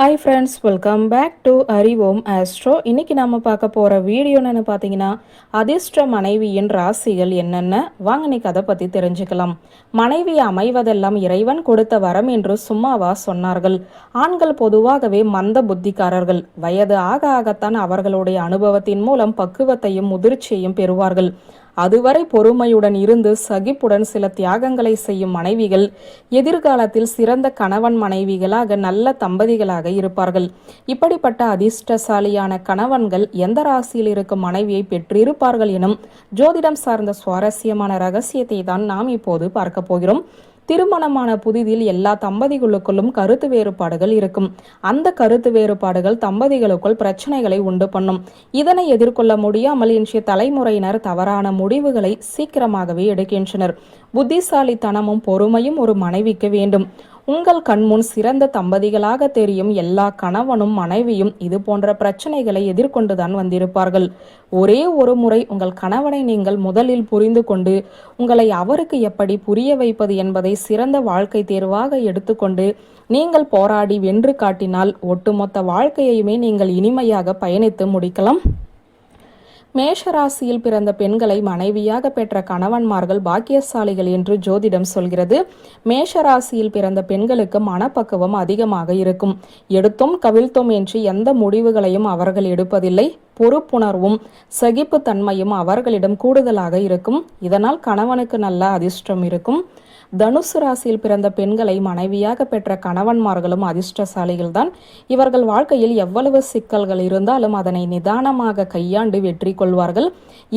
Hi friends welcome back to Arivom astro இன்னைக்கு நம்ம பார்க்க போகிற வீடியோன்னு பார்த்தீங்கன்னா அதிர்ஷ்ட மனைவியின் ராசிகள் என்னென்ன? வாங்க நீ அதை பற்றி தெரிஞ்சுக்கலாம். மனைவி அமைவதெல்லாம் இறைவன் கொடுத்த வரம் என்று சும்மாவா சொன்னார்கள். ஆண்கள் பொதுவாகவே மந்த புத்திக்காரர்கள். வயது ஆக ஆகத்தான் அவர்களுடைய அனுபவத்தின் மூலம் பக்குவத்தையும் முதிர்ச்சியையும் பெறுவார்கள். அதுவரை பொறுமையுடன் இருந்து சகிப்புடன் சில தியாகங்களை செய்யும் மனைவிகள் எதிர்காலத்தில் சிறந்த கணவன் மனைவிகளாக நல்ல தம்பதிகளாக இருப்பார்கள். இப்படிப்பட்ட அதிர்ஷ்டசாலியான கணவன்கள் எந்த ராசியில் இருக்கும் மனைவியை பெற்றிருப்பார்கள் எனும் ஜோதிடம் சார்ந்த சுவாரஸ்யமான ரகசியத்தை தான் நாம் இப்போது பார்க்க போகிறோம். திருமணமான புதிதில் எல்லா தம்பதிகளுக்குள்ளும் கருத்து வேறுபாடுகள் இருக்கும். அந்த கருத்து வேறுபாடுகள் தம்பதிகளுக்குள் பிரச்சனைகளை உண்டு பண்ணும். இதனை எதிர்கொள்ள முடியாமல் இன்றைய தலைமுறையினர் தவறான முடிவுகளை சீக்கிரமாகவே எடுக்கின்றனர். புத்திசாலித்தனமும் பொறுமையும் ஒரு மனைவிக்கு வேண்டும். உங்கள் கண்முன் சிறந்த தம்பதிகளாக தெரியும் எல்லா கணவனும் மனைவியும் இது போன்ற பிரச்சனைகளை எதிர்கொண்டுதான் வந்திருப்பார்கள். ஒரே ஒரு முறை உங்கள் கணவனை நீங்கள் முதலில் புரிந்து கொண்டு உங்களை அவருக்கு எப்படி புரிய வைப்பது என்பதை சிறந்த வாழ்க்கை தேர்வாக எடுத்துக்கொண்டு நீங்கள் போராடி வென்று காட்டினால் ஒட்டுமொத்த வாழ்க்கையுமே நீங்கள் இனிமையாக பயணித்து முடிக்கலாம். மேஷராசியில் பிறந்த பெண்களை மனைவியாக பெற்ற கணவன்மார்கள் பாக்கியசாலிகள் என்று ஜோதிடம் சொல்கிறது. மேஷராசியில் பிறந்த பெண்களுக்கு மனப்பக்குவம் அதிகமாக இருக்கும். எடுத்தும் கவிழ்த்தும் என்று எந்த முடிவுகளையும் அவர்கள் எடுப்பதில்லை. பொறுப்புணர்வும் சகிப்புத்தன்மையும் அவர்களிடம் கூடுதலாக இருக்கும். இதனால் கணவனுக்கு நல்ல அதிர்ஷ்டம் இருக்கும். தனுசு ராசியில் பிறந்த பெண்களை மனைவியாக பெற்ற கணவன்மார்களும் அதிர்ஷ்டசாலிகள்தான். இவர்கள் வாழ்க்கையில் எவ்வளவு சிக்கல்கள் இருந்தாலும் அதனை நிதானமாக கையாண்டு வெற்றி கொள்வார்கள்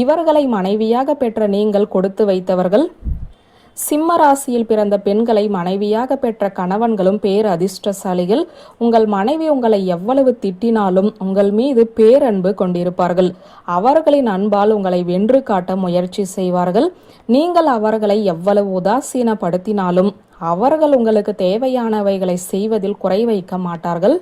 இவர்களை மனைவியாக பெற்ற நீங்கள் கொடுத்து வைத்தவர்கள் சிம்ம ராசியில் பிறந்த பெண்களை மனைவியாக பெற்ற கணவன்களும் பேர் அதிர்ஷ்டசாலிகள் உங்கள் மனைவி உங்களை எவ்வளவு திட்டினாலும் உங்கள் மீது பேரன்பு கொண்டிருப்பார்கள். அவர்களின் அன்பால் உங்களை வென்று காட்ட முயற்சி செய்வார்கள். நீங்கள் அவர்களை எவ்வளவு உதாசீனப்படுத்தினாலும் அவர்கள் உங்களுக்கு தேவையானவைகளை செய்வதில் குறை வைக்க மாட்டார்கள்.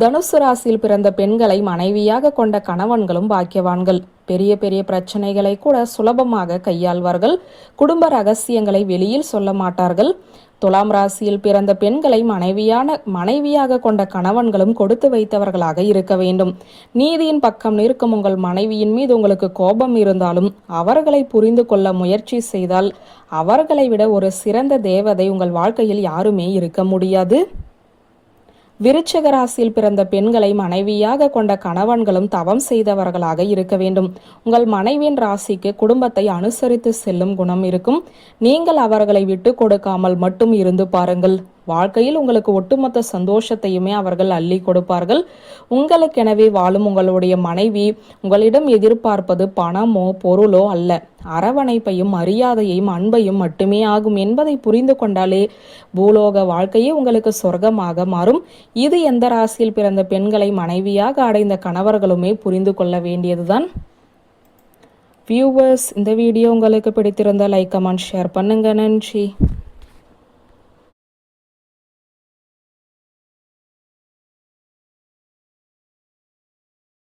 தனுசு ராசியில் பிறந்த பெண்களை மனைவியாக கொண்ட கணவன்களும் பாக்கியவான்கள். பெரிய பெரிய பிரச்சனைகளை கூட சுலபமாக கையாள்வார்கள். குடும்ப ரகசியங்களை வெளியில் சொல்ல மாட்டார்கள். துலாம் ராசியில் பிறந்த பெண்களை மனைவியான மனைவியாக கொண்ட கணவன்களும் கொடுத்து வைத்தவர்களாக இருக்க வேண்டும். நீதியின் பக்கம் நிற்கும் உங்கள் மனைவியின் மீது உங்களுக்கு கோபம் இருந்தாலும் அவர்களை புரிந்து கொள்ள முயற்சி செய்தால் அவர்களை விட ஒரு சிறந்த தேவதை உங்கள் வாழ்க்கையில் யாருமே இருக்க முடியாது. விருச்சக ராசியில் பிறந்த பெண்களை மனைவியாக கொண்ட கணவன்களும் தவம் செய்தவர்களாக இருக்க வேண்டும். உங்கள் மனைவியின் ராசிக்கு குடும்பத்தை அனுசரித்து செல்லும் குணம் இருக்கும். நீங்கள் அவர்களை விட்டு கொடுக்காமல் மட்டும் இருந்து பாருங்கள். வாழ்க்கையில் உங்களுக்கு ஒட்டுமொத்த சந்தோஷத்தையுமே அவர்கள் அள்ளி கொடுப்பார்கள். உங்களுக்கெனவே வாழும் உங்களுடைய மனைவி உங்களிடம் எதிர்பார்ப்பது பணமோ பொருளோ அல்ல. அரவணைப்பையும் மரியாதையையும் அன்பையும் மட்டுமே ஆகும் என்பதை புரிந்து கொண்டாலே பூலோக வாழ்க்கையே உங்களுக்கு சொர்க்கமாக மாறும். இது எந்த ராசியில் பிறந்த பெண்களை மனைவியாக அடைந்த கணவர்களுமே புரிந்து கொள்ள வேண்டியதுதான். வியூவர்ஸ் இந்த வீடியோ உங்களுக்கு பிடித்திருந்தால் லைக் கமெண்ட் ஷேர் பண்ணுங்க. நன்றி.